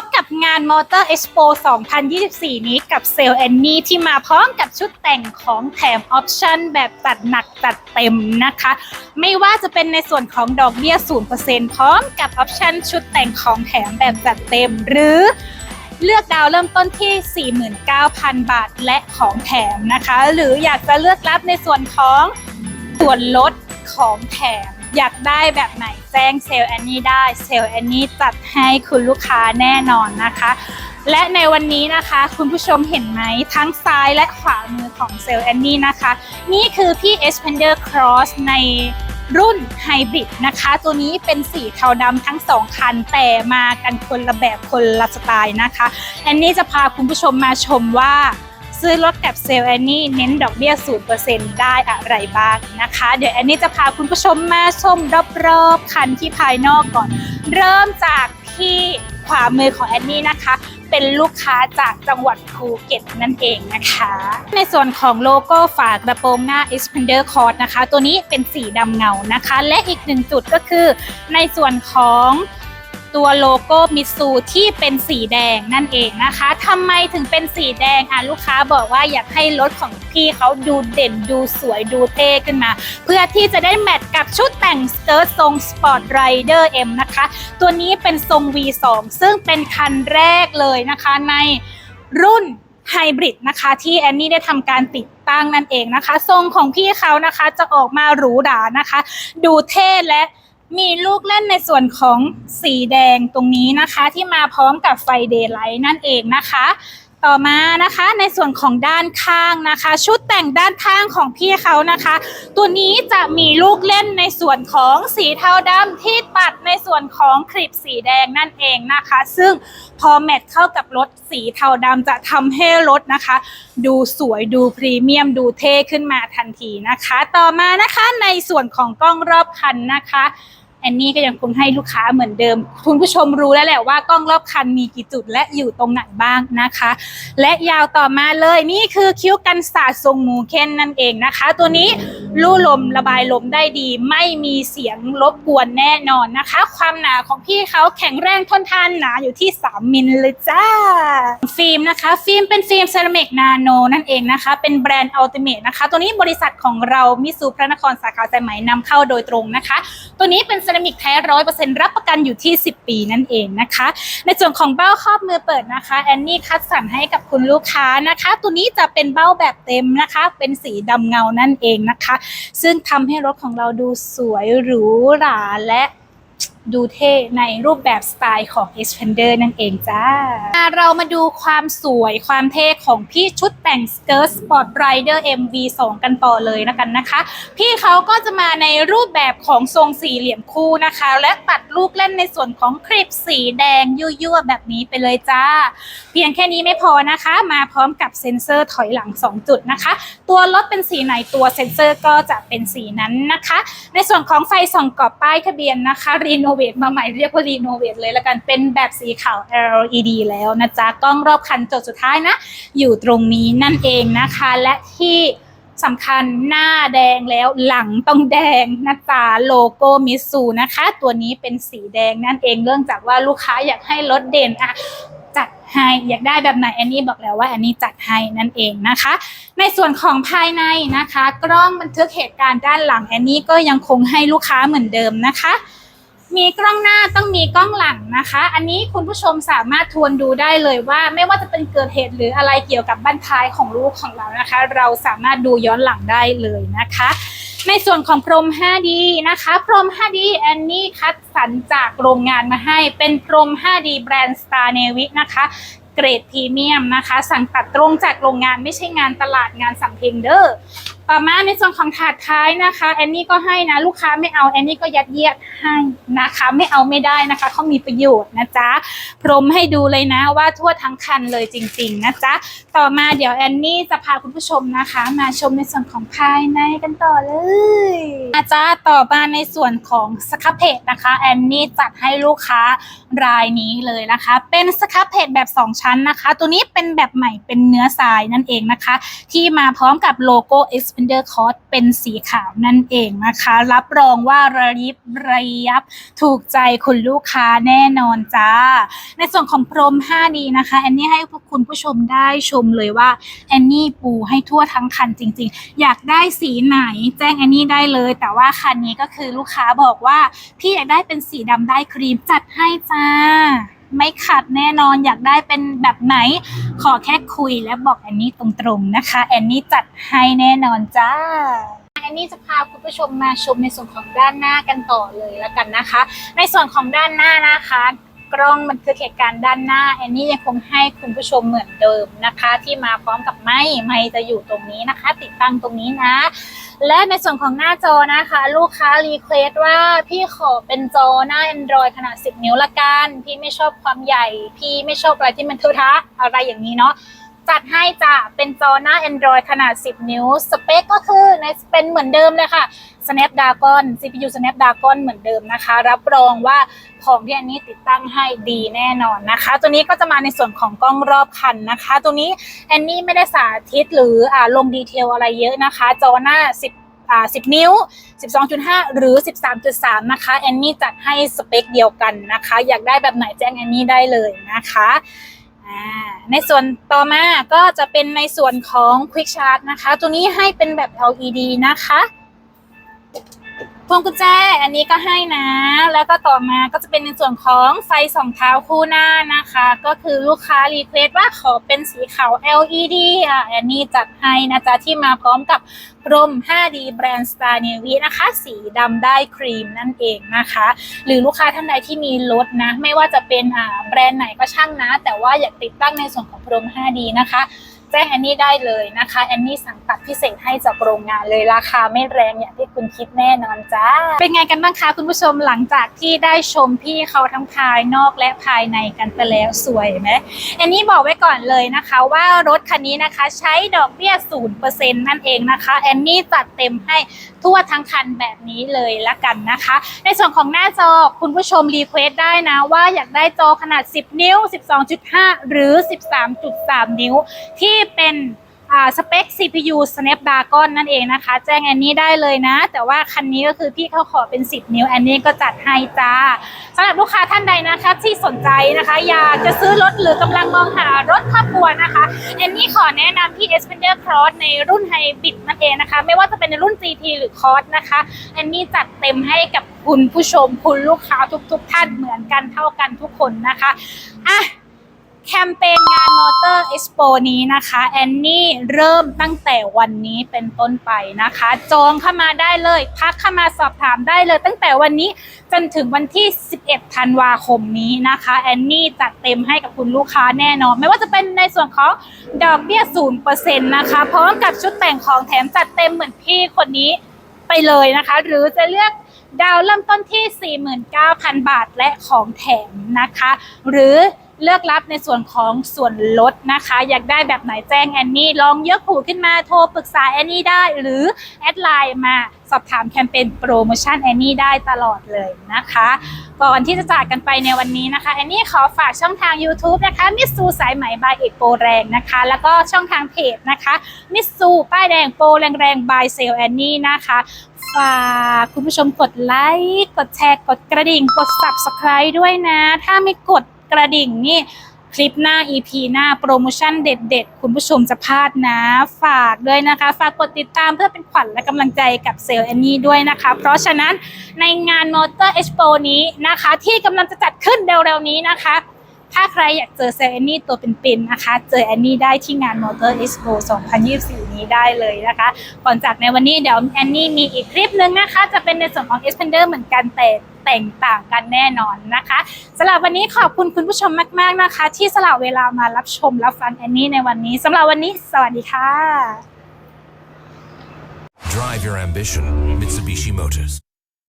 บกับงาน Motor Expo 2024 นี้กับเซลแอนนี่ที่มาพร้อมกับชุดแต่งของแถมออปชั่นแบบตัดหนักตัดเต็มนะคะ ไม่ว่าจะเป็นในส่วนของดอกเบี้ย 0%พร้อมกับออปชั่นชุดแต่งของแถมแบบจัดเต็ม หรือเลือกดาวเริ่มต้นที่ 49,000 บาทและของแถมนะคะ หรืออยากจะเลือกรับในส่วนของส่วนลดของแถม อยากได้แบบไหนแจ้งเซลล์แอนนี่ได้เซลล์แอนนี่จัดให้คุณลูกค้าแน่นอนนะคะ และในวันนี้นะคะ คุณผู้ชมเห็นไหมทั้งซ้ายและขวามือของเซลล์แอนนี่นะคะ นี่คือพี่ Expander Cross ในรุ่นไฮบริดนะคะ ตัวนี้เป็นสีเทาดำทั้งสองคัน แต่มากันคนละแบบคนละสไตล์นะคะแอนนี่จะพาคุณผู้ชมมาชมว่า ซื้อรถกับเซลล์แอนนี่เน้นดอกเบี้ย 0%ได้อะไรบ้างนะคะ เดี๋ยวแอนนี่จะพาคุณผู้ชมมาชมรอบๆคันที่ภายนอกก่อน เริ่มจากที่ขวามือของแอนนี่นะคะ เป็นลูกค้าจากจังหวัดภูเก็ตนั่นเองนะคะ ในส่วนของโลโก้ฝากระโปรงหน้า Expander Cord นะคะ ตัวนี้เป็นสีดำเงานะคะ และอีกหนึ่งจุดก็คือในส่วนของ ตัวโลโก้มิซูที่เป็นสีแดงนั่นเองนะคะทำไมถึงเป็นสีแดงอะลูกค้าบอกว่าอยากให้รถของพี่เขาดูเด่นดูสวยดูเท่ขึ้นมา เพื่อที่จะได้แมทกับชุดแต่งสเกิร์ตทรงสปอร์ตไรเดอร์ M นะคะ ตัวนี้เป็นทรง V2 ซึ่งเป็นคันแรกเลยนะคะในรุ่นไฮบริดนะคะที่แอนนี่ได้ทำการติดตั้งนั่นเองนะคะ ทรงของพี่เขานะคะจะออกมาหรูหรานะคะ ดูเท่และ มีลูกเล่นในส่วนของสีแดงตรงนี้นะคะ ที่มาพร้อมกับไฟเดย์ไลท์นั่นเองนะคะ ต่อมานะคะในส่วนของด้านข้างนะคะ ชุดแต่งด้านข้างของพี่เขานะคะ ตัวนี้จะมีลูกเล่นในส่วนของสีเทาดำที่ตัดในส่วนของคลิปสีแดงนั่นเองนะคะ ซึ่งพอแมทเข้ากับรถสีเทาดำจะทำให้รถนะคะ ดูสวยดูพรีเมียมดูเท่ขึ้นมาทันทีนะคะ ต่อมานะคะในส่วนของกล้องรอบคันนะคะ แอนนี่ก็ยังคงให้ลูกค้าเหมือนเดิม คุณผู้ชมรู้แล้วแหละว่ากล้องรอบคันมีกี่จุดและอยู่ตรงไหนบ้างนะคะ และยาวต่อมาเลยนี่คือคิ้วกันศาสตร์ทรงหมูเค้นนั่นเองนะคะ ตัวนี้ลู่ลมระบายลมได้ดี ไม่มีเสียงรบกวนแน่นอนนะคะ ความหนาของพี่เขาแข็งแรงทนทานหนาอยู่ที่ 3 มิลเลยจ้า ฟิล์มนะคะ ฟิล์มเป็นฟิล์มเซรามิกนาโนนั่นเองนะคะ เป็นแบรนด์อัลติเมทนะคะ ตัวนี้บริษัทของเรามิสูพระนครสาขาสายไหมนำเข้าโดยตรงนะคะ ตัวนี้เป็นเซรามิกแท้ร้อยเปอร์เซ็นต์รับประกันอยู่ที่ 10 ปีนั่นเองนะคะ ในส่วนของเบ้าครอบมือเปิดนะคะแอนนี่คัดสรรให้กับคุณลูกค้านะคะ ตัวนี้จะเป็นเบ้าแบบเต็มนะคะ เป็นสีดำเงานั่นเองนะคะ ซึ่งทำให้รถของเราดูสวยหรูหราและ ดูเท่ในรูปแบบสไตล์ของ Expander นั่นเองจ้า เรามาดูความสวยความเท่ของพี่ชุดแต่ง Skirt Sport Rider MV2 กันต่อเลยนะกันนะคะ พี่เขาก็จะมาในรูปแบบของทรงสี่เหลี่ยมคู่นะคะ และตัดลูกเล่นในส่วนของคลิปสีแดงยั่วๆแบบนี้ไปเลยจ้า เพียงแค่นี้ไม่พอนะคะ มาพร้อมกับเซ็นเซอร์ถอยหลัง 2 จุดนะคะ ตัวรถเป็นสีไหนตัวเซ็นเซอร์ก็จะเป็นสีนั้นนะคะ ในส่วนของไฟส่องกรอบป้ายทะเบียนนะคะรีโนเวทมาใหม่เรียกว่ารีโนเวทเลยละกันเป็นแบบสีขาว LED แล้วนะจ๊ะกล้องรอบคันจุดสุดท้ายนะ อยู่ตรงนี้นั่นเองนะคะ และที่สำคัญหน้าแดงแล้วหลังต้องแดงนะจ๊ะโลโก้มิสูนะคะ ตัวนี้เป็นสีแดงนั่นเองเนื่องจากว่าลูกค้าอยากให้รถเด่นอะจัดให้อยากได้แบบไหนแอนนี่บอกแล้วว่าแอนนี่จัดให้นั่นเองนะคะ ในส่วนของภายในนะคะ กล้องบันทึกเหตุการณ์ด้านหลังแอนนี่ก็ยังคงให้ลูกค้าเหมือนเดิมนะคะ มีกล้องหน้าต้องมีกล้องหลังนะคะ อันนี้คุณผู้ชมสามารถทวนดูได้เลยว่า ไม่ว่าจะเป็นเกิดเหตุหรืออะไรเกี่ยวกับบั้นท้ายของลูกของเรานะคะ เราสามารถดูย้อนหลังได้เลยนะคะ ในส่วนของพรม 5D นะคะ พรม 5D แอนนี่คัดสรรจากโรงงานมาให้เป็นพรม 5D แบรนด์ Star Navy นะคะเกรดพรีเมียมนะคะ สั่งตัดตรงจากโรงงานไม่ใช่งานตลาดงานสำเพ็งเด้อ ต่อมาในส่วนของถาดท้ายนะคะแอนนี่ก็ให้นะลูกค้าไม่เอาแอนนี่ก็ยัดเยียดให้นะคะ ไม่เอาไม่ได้นะคะเขามีประโยชน์นะจ๊ะพรมให้ดูเลยนะว่าทั่วทั้งคันเลยจริง ๆ นะจ๊ะต่อมาเดี๋ยวแอนนี่จะพาคุณผู้ชมนะคะ มาชมในส่วนของภายในกันต่อเลยอาจ้าต่อมาในส่วนของสครับเพจนะคะแอนนี่จัดให้ลูกค้ารายนี้เลยนะคะ เป็นสครับเพจแบบ 2 ชั้นนะคะ ตัวนี้เป็นแบบใหม่เป็นเนื้อทรายนั่นเองนะคะ ที่มาพร้อมกับโลโก้ Expander Cross เป็นสีขาวนั่นเองนะคะ รับรองว่าระยิบระยับถูกใจคุณลูกค้าแน่นอนจ้า ในส่วนของพรม 5D นะคะแอนนี่ให้พวกคุณผู้ชมได้ชมเลยว่าแอนนี่ปูให้ทั่วทั้งคันจริง ๆ อยากได้สีไหนแจ้งแอนนี่ได้เลย แต่ว่าคันนี้ก็คือลูกค้าบอกว่า พี่อยากได้เป็นสีดำได้ครีมจัดให้จ้า ไม่ขัดแน่นอนอยากได้เป็นแบบไหน ขอแค่คุยและบอกแอนนี่ตรงๆนะคะ แอนนี่จัดให้แน่นอนจ้าแอนนี่จะพาคุณผู้ชมมาชมในส่วนของด้านหน้ากันต่อเลยแล้วกันนะคะ ในส่วนของด้านหน้านะคะกล้องบันทึกเหตุการณ์ด้านหน้าแอนนี่ยังคงให้คุณผู้ชมเหมือนเดิมนะคะ ที่มาพร้อมกับไม้ไม้จะอยู่ตรงนี้นะคะ ติดตั้งตรงนี้นะ และในส่วนของหน้าจอนะคะ ลูกค้ารีเควสว่าพี่ขอเป็นจอหน้า Android ขนาด 10 นิ้วละกัน พี่ไม่ชอบความใหญ่ พี่ไม่ชอบอะไรที่มันเทอะทะอะไรอย่างนี้เนาะ จัดให้จ้ะ เป็นจอหน้า Android ขนาด 10 นิ้ว สเปคก็คือในเป็นเหมือนเดิมเลยค่ะ Snapdragon CPU Snapdragon เหมือนเดิมนะคะ รับรองว่าของที่อันนี้ติดตั้งให้ดีแน่นอนนะคะ ตัวนี้ก็จะมาในส่วนของกล้องรอบคันนะคะ ตัวนี้แอนนี่ไม่ได้สาธิตหรืออ่าลงดีเทลอะไรเยอะนะคะ จอหน้า 10อ่า10 นิ้ว 12.5 หรือ 13.3 นะคะแอนนี่จัดให้สเปคเดียวกันนะคะ อยากได้แบบไหนแจ้งแอนนี่ได้เลยนะคะ ในส่วนต่อมาก็จะเป็นในส่วนของ Quick Charge นะคะ ตัวนี้ให้เป็นแบบ LED นะคะ พวงกุญแจอันนี้ก็ให้นะ แล้วก็ต่อมาก็จะเป็นในส่วนของไฟสองเท้าคู่หน้านะคะ ก็คือลูกค้ารีเควสว่าขอเป็นสีขาว LED อะอันนี้จัดให้นะจ๊ะที่มาพร้อมกับพรม 5D แบรนด์ Star Navy นะคะ สีดำได้ครีมนั่นเองนะคะ หรือลูกค้าท่านใดที่มีรถนะ ไม่ว่าจะเป็นอ่าแบรนด์ไหนก็ช่างนะ แต่ว่าอยากติดตั้งในส่วนของพรม 5D นะคะ จ้งแอนนี่ได้เลยนะคะแอนนี่สั่งตัดพิเศษให้จากโรงงานเลยราคาไม่แรงอย่างที่คุณคิดแน่นอนจ้า เป็นไงกันบ้างคะคุณผู้ชมหลังจากที่ได้ชมพี่เขาทั้งภายนอกและภายในกันไปแล้วสวยไหมแอนนี่บอกไว้ก่อนเลยนะคะว่ารถคันนี้นะคะใช้ดอกเบี้ยศูนั่นเองนะคะแอนนี่จัดเต็มให้ ทั่วทั้งคันแบบนี้เลยละกันนะคะ ในส่วนของหน้าจอคุณผู้ชมรีเควสได้นะว่าอยากได้จอขนาด 10 นิ้ว 12.5 หรือ 13.3 นิ้วที่เป็น สเปค CPU Snapdragon นั่นเองนะคะ แจ้งแอนนี่ได้เลยนะ แต่ว่าคันนี้ก็คือพี่เขาขอเป็น 10 นิ้วแอนนี่ก็จัดให้จ้าสำหรับลูกค้าท่านใดนะคะ ที่สนใจนะคะ อยากจะซื้อรถหรือกำลังมองหารถครอบครัวนะคะแอนนี่ขอแนะนำที่ Xpander Cross ในรุ่นไฮบริดนั่นเองนะคะ ไม่ว่าจะเป็นในรุ่น GT หรือ Cross นะคะแอนนี่จัดเต็มให้กับคุณผู้ชมคุณลูกค้าทุก ๆ ท่านเหมือนกันเท่ากันทุกคนนะคะอะ แคมเปญงานมอเตอร์เอ็กซ์โปนี้นะคะแอนนี่เริ่มตั้งแต่วันนี้เป็นต้นไปนะคะ จองเข้ามาได้เลยทักเข้ามาสอบถามได้เลย ตั้งแต่วันนี้จนถึงวันที่ 11 ธันวาคมนี้นะคะแอนนี่จัดเต็มให้กับคุณลูกค้าแน่นอน ไม่ว่าจะเป็นในส่วนของดอกเบี้ย0%นะคะพร้อมกับชุดแต่งของแถมจัดเต็มเหมือนพี่คนนี้ไปเลยนะคะ หรือจะเลือกดาวเริ่มต้นที่ 49,000 บาทและของแถมนะคะ หรือ เลือกรับในส่วนของส่วนลดนะคะ อยากได้แบบไหนแจ้งแอนนี่ลองยกหูขึ้นมาโทรปรึกษาแอนนี่ได้ หรือแอดไลน์มาสอบถามแคมเปญโปรโมชั่นแอนนี่ได้ตลอดเลยนะคะ ก่อนที่จะจากกันไปในวันนี้นะคะแอนนี่ขอฝากช่องทาง YouTube นะคะมิสซูสายไหมบายเอกโปรแรงนะคะ แล้วก็ช่องทางเพจนะคะมิสซูป้ายแดงโปรแรงแรงบายเซลแอนนี่นะคะฝากคุณผู้ชมกดไลค์กดแชร์กดกระดิ่งกด subscribe ด้วยนะ ถ้าไม่กด กระดิ่งนี่คลิปหน้า EP หน้าโปรโมชั่นเด็ด ๆ คุณผู้ชมจะพลาดนะ ฝากด้วยนะคะ ฝากกดติดตามเพื่อเป็นขวัญและกำลังใจกับเซลล์แอนนี่ด้วยนะคะ เพราะฉะนั้นในงานมอเตอร์เอ็กซ์โปนี้นะคะ ที่กำลังจะจัดขึ้นเร็วๆนี้นะคะ ถ้าใครอยากเจอเซลล์แอนนี่ตัวเป็นๆนะคะ เจอแอนนี่ได้ที่งาน Motor Expo 2024 นี้ได้เลยนะคะ ก่อนจากในวันนี้เดี๋ยวแอนนี่มีอีกคลิปนึงนะคะ จะเป็นในส่วนของ Expander เหมือนกันแต่แตกต่างกันแน่นอนนะคะสำหรับวันนี้ขอบคุณคุณผู้ชมมาก ๆนะคะ ที่สละเวลามารับชมรับฟังแอนนี่ในวันนี้สำหรับวันนี้ สวัสดีค่ะ Drive your ambition, Mitsubishi Motors.